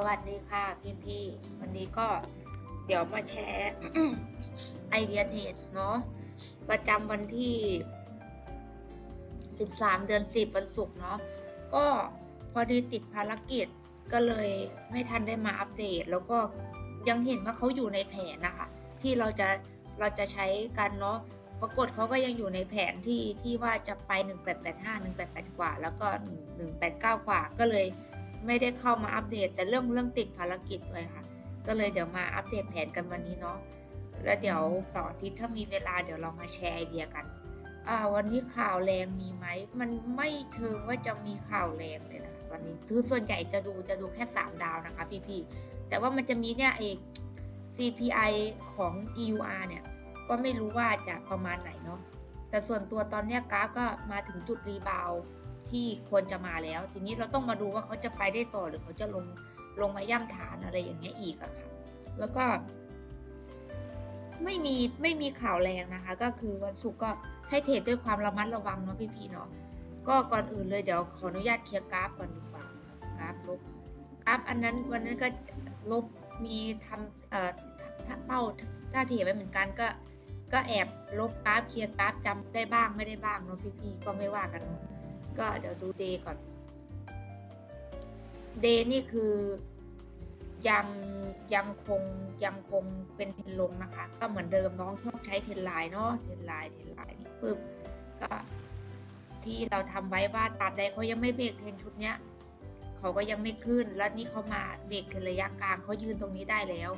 สวัสดีค่ะพี่พี่วันนี้ก็เดี๋ยวมาแชร์ไอเดียเทรดเนาะประจำวันที่ 13 เดือน 10 วันศุกร์เนาะก็พอดีติดภารกิจก็เลยไม่ทันได้มาอัปเดต แล้วก็ยังเห็นว่าเขาอยู่ในแผนนะคะ ที่เราจะเราจะใช้กันเนาะปรากฏเขาก็ยังอยู่ในแผนที่ที่ว่าจะไป 1885 188กว่า แล้วก็ 189 กว่าก็เลย ไม่ได้เข้ามาอัปเดต แต่เรื่องเรื่องติดภารกิจเลยค่ะ ก็เลยเดี๋ยวมาอัปเดตแผนกันวันนี้เนาะแล้วเดี๋ยวสอาทิตย์ถ้ามีเวลาเดี๋ยวเรามาแชร์ไอเดียกันอ่าวันนี้ข่าวแรงมีไหมมันไม่เชิงว่าจะมีข่าวแรงเลยนะวันนี้คือส่วนใหญ่จะดูจะดูแค่ 3 ดาวนะคะพี่ๆแต่ว่ามันจะมีเนี่ยเอก CPI ของ EUR เนี่ย ก็ไม่รู้ว่าจะประมาณไหนเนาะแต่ส่วนตัวตอนเนี้ยกราฟก็มาถึงจุดรีบาว ที่ควรจะมาแล้ว ทีนี้เราต้องมาดูว่าเขาจะไปได้ต่อหรือเขาจะลงลงมาย่ำฐานอะไรอย่างเงี้ยอีกอะค่ะ แล้วก็ ไม่มีไม่มีข่าวแรงนะคะ ก็คือวันศุกร์ก็ให้เทรดด้วยความระมัดระวังเนาะพี่ๆเนาะก็ก่อนอื่นเลยเดี๋ยวขออนุญาตเคลียร์กราฟก่อนดีกว่ากราฟลบกราฟอันนั้นวันนั้นก็ลบมีทำเอ่อถ้าเป้าถ้าเทไว้เหมือนกันก็ก็แอบลบกราฟเคลียร์กราฟจำได้บ้างไม่ได้บ้างเนาะพี่ๆก็ไม่ว่ากันเนอะ ก็เดี๋ยวดูเดย์ก่อนเดย์นี่คือยังยังคงยังคงเป็นเทนลงนะคะ ก็เหมือนเดิมน้องชอบใช้เทนไลน์เนาะเทนไลน์เทนไลน์นี่ปึ๊บก็ที่เราทำไว้ว่าตราบใดเขายังไม่เบรกเทนชุดเนี้ยเขาก็ยังไม่ขึ้น แล้วนี่เขามาเบรกเทนระยะกลางเขายืนตรงนี้ได้แล้ว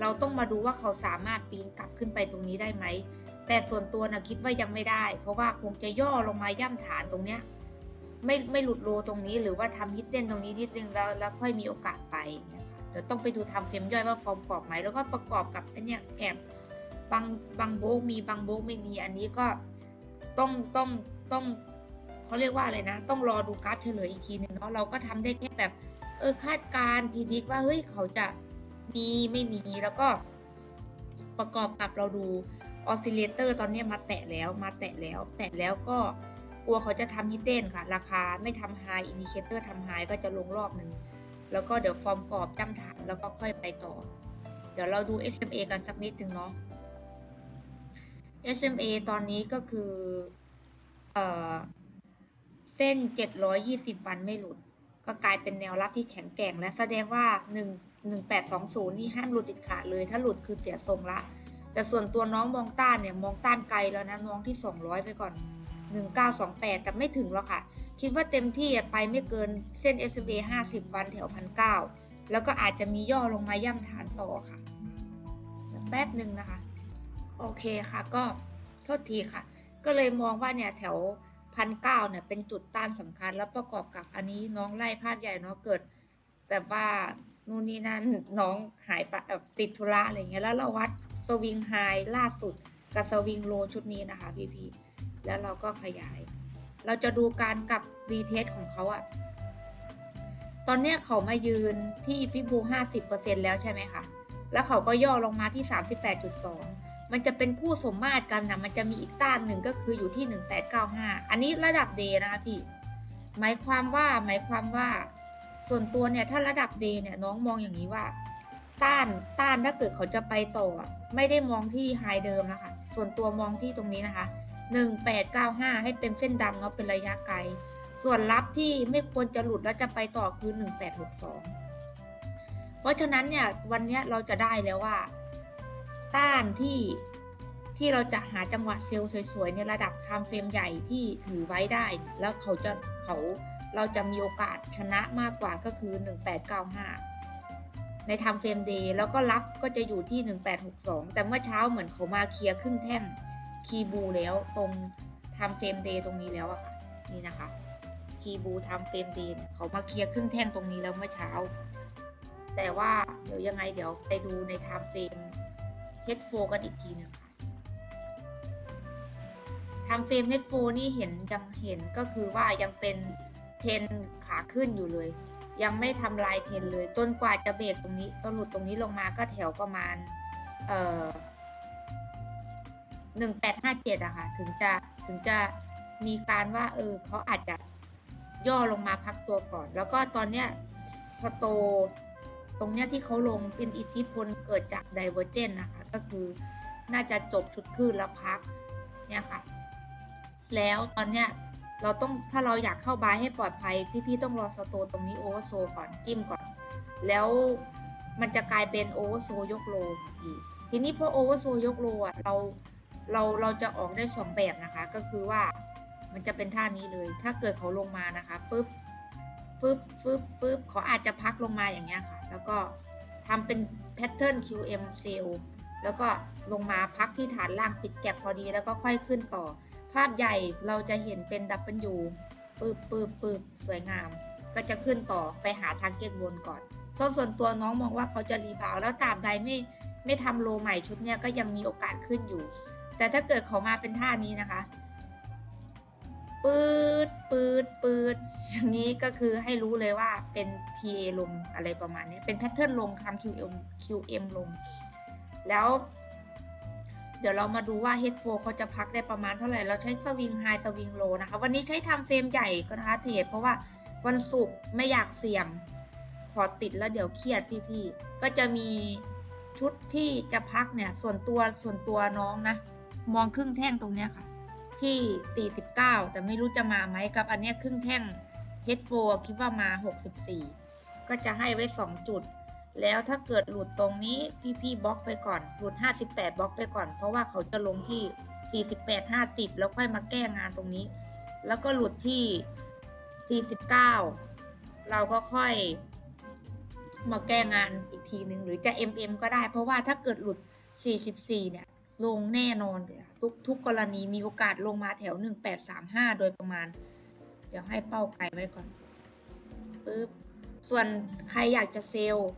เราต้องมาดูว่าเขาสามารถปีนกลับขึ้นไปตรงนี้ได้ไหมแต่ส่วนตัวนะคิดว่ายังไม่ได้ เพราะว่าคงจะย่อลงมาย่ำฐานตรงเนี้ย ไม่ไม่หลุดโลตรงนี้หรือว่าทำฮิตเด้นตรงนี้นิดนึงแล้วแล้วค่อยมีโอกาสไปเงี้ยค่ะเดี๋ยวต้องไปดูทำเฟรมย่อยว่าฟอร์มกรอบไหมแล้วก็ประกอบกับอันเนี้ยแกบบางบางโบกมีบางโบกไม่มีอันนี้ก็ต้องต้องต้องเขาเรียกว่าอะไรนะ ต้องรอดูกราฟเฉลยอีกทีหนึ่งเนาะเราก็ทำได้แค่แบบเออคาดการณ์พิจิกว่าเฮ้ยเขาจะมีไม่มีแล้วก็ ประกอบกับเราดูออสซิเลเตอร์ตอนนี้มาแตะแล้วมาแตะแล้ว แตะแล้วก็ กลัวเขาจะทำฮิตเด้นค่ะ ราคาไม่ทำไฮอินดิเคเตอร์ทำไฮก็จะลงรอบหนึ่ง แล้วก็เดี๋ยวฟอร์มกรอบจำฐานแล้วก็ค่อยไปต่อ เดี๋ยวเราดู SMA กันสักนิดหนึ่งเนาะ SMA ตอนนี้ก็คือเออเส้น 720 วันไม่หลุด ก็กลายเป็นแนวรับที่แข็งแกร่ง และแสดงว่า 1 1820 นี่ห้ามหลุดเด็ดขาดเลย ถ้าหลุดคือเสียทรงละ แต่ส่วนตัวน้องมองต้านเนี่ย มองต้านไกลแล้วนะ น้องที่ 200 ไปก่อน 1928 แต่ไม่ถึงหรอกค่ะ คิดว่าเต็มที่ไปไม่เกินเส้น SMA 50 วันแถว1,900แล้วก็อาจจะมีย่อลงมาย่ำฐานต่อค่ะ แป๊บหนึ่งนะคะ โอเคค่ะก็โทษทีค่ะ ก็เลยมองว่าเนี่ยแถวพันเก้าเนี่ยเป็นจุดต้านสำคัญแล้วประกอบกับอันนี้น้องไล่ภาพใหญ่เนาะเกิดแบบว่านู่นนี่นั่นน้องหายไปติดธุระอะไรเงี้ยแล้วเราวัดสวิงไฮล่าสุดกับสวิงโลชุดนี้นะคะพี่พี แล้วเราก็ขยาย เราจะดูการกลับรีเทสของเขาอะตอนเนี้ยเขามายืนที่ฟิบู50%แล้วใช่ไหมคะ แล้วเขาก็ย่อลงมาที่ 38.2 มันจะเป็นคู่สมมาตรกันนะมันจะมีอีกต้านหนึ่งก็คืออยู่ที่ 1895 อันนี้ระดับเดนะคะพี่ หมายความว่าหมายความว่า ส่วนตัวเนี่ยถ้าระดับเดเนี่ยน้องมองอย่างนี้ว่า ต้านต้านถ้าเกิดเขาจะไปต่อ ไม่ได้มองที่ไฮเดิมนะคะ ส่วนตัวมองที่ตรงนี้นะคะ 1895 ให้เป็นเส้นดำเนาะเป็นระยะไกล ส่วนรับที่ไม่ควรจะหลุดแล้วจะไปต่อคือ 1862 เพราะฉะนั้นเนี่ยวันนี้เราจะได้แล้วว่า ต้านที่ที่เราจะหาจังหวะเซลล์สวยๆในระดับไทม์เฟรมใหญ่ที่ถือไว้ได้ แล้วเขาจะเขาเราจะมีโอกาสชนะมากกว่าก็คือ 1895 ในไทม์เฟรมเดย์แล้วก็รับก็จะอยู่ที่ 1862 แต่เมื่อเช้าเหมือนเขามาเคลียร์ครึ่งแท่ง คีบูแล้วตรงไทม์เฟรมเดย์ตรงนี้แล้วอะค่ะนี่นะคะคีบูไทม์เฟรมเดย์เขามาเคลียร์ครึ่งแท่งตรงนี้แล้วเมื่อเช้า แต่ว่าเดี๋ยวยังไงเดี๋ยวไปดูในไทม์เฟรม H4 กันอีกทีหนึ่งค่ะทำเฟรม H4 นี่เห็นยังเห็นก็คือว่ายังเป็นเทนขาขึ้นอยู่เลย ยังไม่ทำลายเทนเลยจนกว่าจะเบรกตรงนี้ต้นหลุดตรงนี้ลงมาก็แถวประมาณเอ่อ หนึ่งแปดห้าเจ็ดอะค่ะถึงจะถึงจะมีการว่าเออเขาอาจจะย่อลงมาพักตัวก่อน แล้วก็ตอนเนี้ยสโตตรงเนี้ยที่เขาลงเป็นอิทธิพลเกิดจากไดเวอร์เจนนะคะ ก็คือน่าจะจบชุดคลื่นแล้วพักเนี่ยค่ะ แล้วตอนเนี้ยเราต้องถ้าเราอยากเข้าบายให้ปลอดภัย พี่ๆต้องรอสโตตรงนี้โอเวอร์โซก่อนจิ้มก่อน แล้วมันจะกลายเป็นโอเวอร์โซยกโลค่ะพี่ทีนี้พอโอเวอร์โซยกโลอะเรา เราเราจะออกได้สองแบบนะคะ ก็คือว่ามันจะเป็นท่านี้เลย ถ้าเกิดเขาลงมานะคะปุ๊บปุ๊บปุ๊บปุ๊บเขาอาจจะพักลงมาอย่างเงี้ยค่ะ แล้วก็ทำเป็นแพทเทิร์น QM cell แล้วก็ลงมาพักที่ฐานล่างปิดแก็บพอดีแล้วก็ค่อยขึ้นต่อ ภาพใหญ่เราจะเห็นเป็นดับเบิลยูปึ๊บปึ๊บปึ๊บสวยงาม ก็จะขึ้นต่อไปหาทาร์เก็ตบนก่อนส่วนส่วนตัวน้องมองว่าเขาจะรีบาวแล้วตาบใดไม่ไม่ทำโลใหม่ชุดเนี้ยก็ยังมีโอกาสขึ้นอยู่ แต่ถ้าเกิดเขามาเป็นท่านี้นะคะปืดปืดปืดอย่างนี้ก็คือให้รู้เลยว่าเป็น PA ลงอะไรประมาณนี้ เป็นแพทเทิร์นลงทำ QM QM ลง แล้ว เดี๋ยวเรามาดูว่า Head 4เขาจะพักได้ประมาณเท่าไหร่ เราใช้สวิงไฮสวิงโลนะคะ วันนี้ใช้ทำเฟรมใหญ่ก็นะคะเทรดเพราะว่าวันศุกร์ไม่อยากเสี่ยงพอติดแล้วเดี๋ยวเครียดพี่ๆ ก็จะมีชุดที่จะพักเนี่ย ส่วนตัวส่วนตัวน้องนะ มองครึ่งแท่งตรงเนี้ยค่ะ ที่ 49 แต่ไม่รู้จะมาไหมกับอันเนี้ยครึ่งแท่ง H4 คิดว่ามา 64 ก็จะให้ไว้ 2 จุด แล้วถ้าเกิดหลุดตรงนี้พี่ๆบล็อกไปก่อน หลุด 58 บล็อกไปก่อน เพราะว่าเขาจะลงที่ 48 50 แล้วค่อยมาแก้งานตรงนี้ แล้วก็หลุดที่ 49 เราก็ค่อยมาแก้งานอีกทีหนึ่งหรือจะ MM ก็ได้ เพราะว่าถ้าเกิดหลุด 44 เนี่ย ลงแน่นอนเลยทุกทุกกรณีมีโอกาสลงมาแถว 1835 โดยประมาณ เดี๋ยวให้เป้าไกลไว้ก่อนปึ๊บส่วนใครอยากจะเซลล์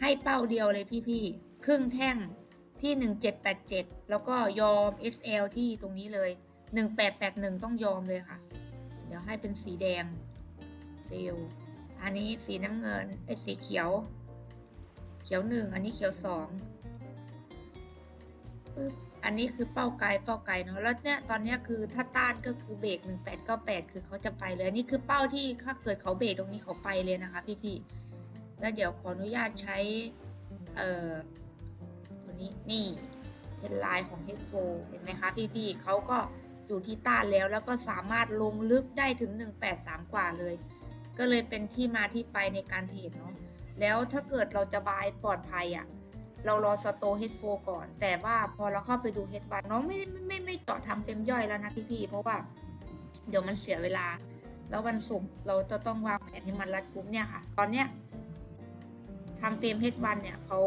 ให้เป้าเดียวเลยพี่ๆครึ่งแท่งที่ 1787 แล้วก็ยอม SL ที่ตรงนี้เลย 1881 ต้องยอมเลยค่ะ เดี๋ยวให้เป็นสีแดงเซลล์อันนี้สีน้ำเงินไอ้สีเขียว เขียวหนึ่งอันนี้เขียวสอง อันนี้คือเป้าไกลเป้าไกลเนาะแล้วเนี่ยตอนเนี้ยคือถ้าต้านก็คือเบรก1898 คือเขาจะไปเลยนนี้คือเป้าที่ถ้าเกิดเขาเบรกตรงนี้เขาไปเลยนะคะ พี่ๆแล้วเดี๋ยวขออนุญาตใช้เอ่อตัวนี้นี่เป็นลายของ h เห็นไหมคะพี่ๆเขาก็อยู่ที่ต้านแล้วแล้วก็สามารถลงลึกได้ถึง 183 กว่าเลย ก็เลยเป็นที่มาที่ไปในการเทรดเนาะแล้วถ้าเกิดเราจะบายปลอดภัยอะ่ะ เรารอสโตเฮดโฟก่อน แต่ว่าพอเราเข้าไปดูเฮดวันน้องไม่ไม่ไม่ไม่เจาะทำเฟรมย่อยแล้วนะพี่ๆเพราะว่า เดี๋ยวมันเสียเวลา แล้ววันศุกร์เราจะต้องวางแผนให้มันรัดกุมเนี่ยค่ะ ตอนเนี้ยทำเฟรมเฮดวันเนี่ยเขา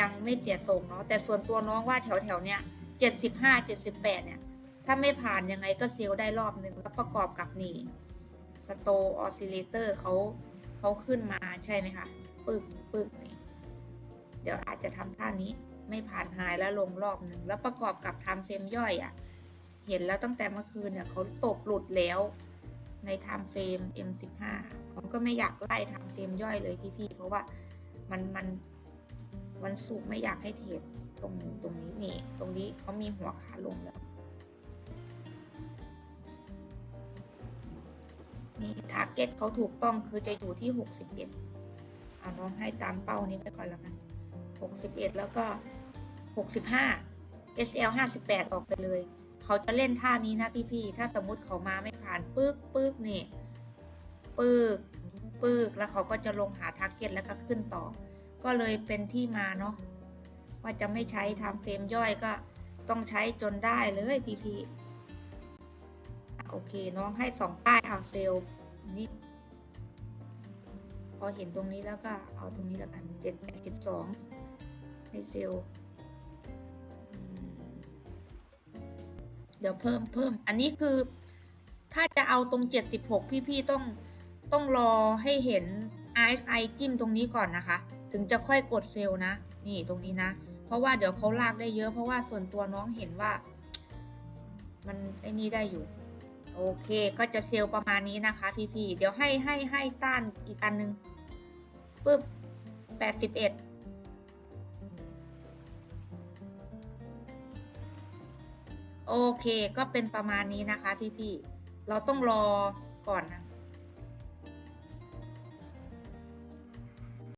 ยังไม่เสียทรงเนาะแต่ส่วนตัวน้องว่าแถวแถวๆเนี้ยเจ็ดสิบห้าเจ็ดสิบแปดเนี่ย ถ้าไม่ผ่านยังไงก็เซลได้รอบหนึ่งแล้วประกอบกับนี่สโตออสซิเลเตอร์เขาเขาขึ้นมาใช่ไหมคะปึกปึกนี่ เดี๋ยวอาจจะทำท่านี้ไม่ผ่านหายแล้วลงรอบหนึ่งแล้วประกอบกับทำเฟรมย่อยอะ่ะ เห็นแล้วตั้งแต่เมื่อคืนเนี่ยเขาตกหลุดแล้วในไทม์เฟรม M15 ผมก็ไม่อยากไล่ทำเฟรมย่อยเลยพี่ๆ เพราะว่ามันมันวันศุกร์ไม่อยากให้เทรดตรงตรงนี้นี่ ตรงนี้เขามีหัวขาลงแล้ว นี่ทาร์เก็ตเขาถูกต้องคือจะอยู่ที่ 61 เอาน้องให้ตามเป้านี้ไปก่อนแล้วกัน 61 แล้วก็ 65 SL 58 ออกไปเลย เขาจะเล่นท่านี้นะพี่ๆถ้าสมมติเขามาไม่ผ่านปึ๊กปึ๊กนี่ปึ๊กปึ๊กแล้วเขาก็จะลงหาทาร์เก็ตแล้วก็ขึ้นต่อ ก็เลยเป็นที่มาเนาะว่าจะไม่ใช้ทำเฟรมย่อยก็ต้องใช้จนได้เลยพี่ๆอ่โอเคน้องให้สองป้ายเอาเซลนี่พอเห็นตรงนี้แล้วก็เอาตรงนี้แล้วกันเจ็ดแปดสิบสอง ให้เซลลเดี๋ยวเพิ่มเพิ่ม อันนี้คือถ้าจะเอาตรง 76 พี่ๆต้องต้องรอให้เห็น RSI จิ้มตรงนี้ก่อนนะคะ ถึงจะค่อยกดเซลล์นะ นี่ตรงนี้นะ เพราะว่าเดี๋ยวเขาลากได้เยอะ เพราะว่าส่วนตัวน้องเห็นว่า มันไอ้นี้ได้อยู่ โอเค ก็จะเซลล์ประมาณนี้นะคะ พี่ๆเดี๋ยวให้ให้ให้ต้านอีกอันนึงปึ๊บ81 โอเค ก็เป็นประมาณนี้นะคะพี่ๆ เราต้องรอก่อนนะ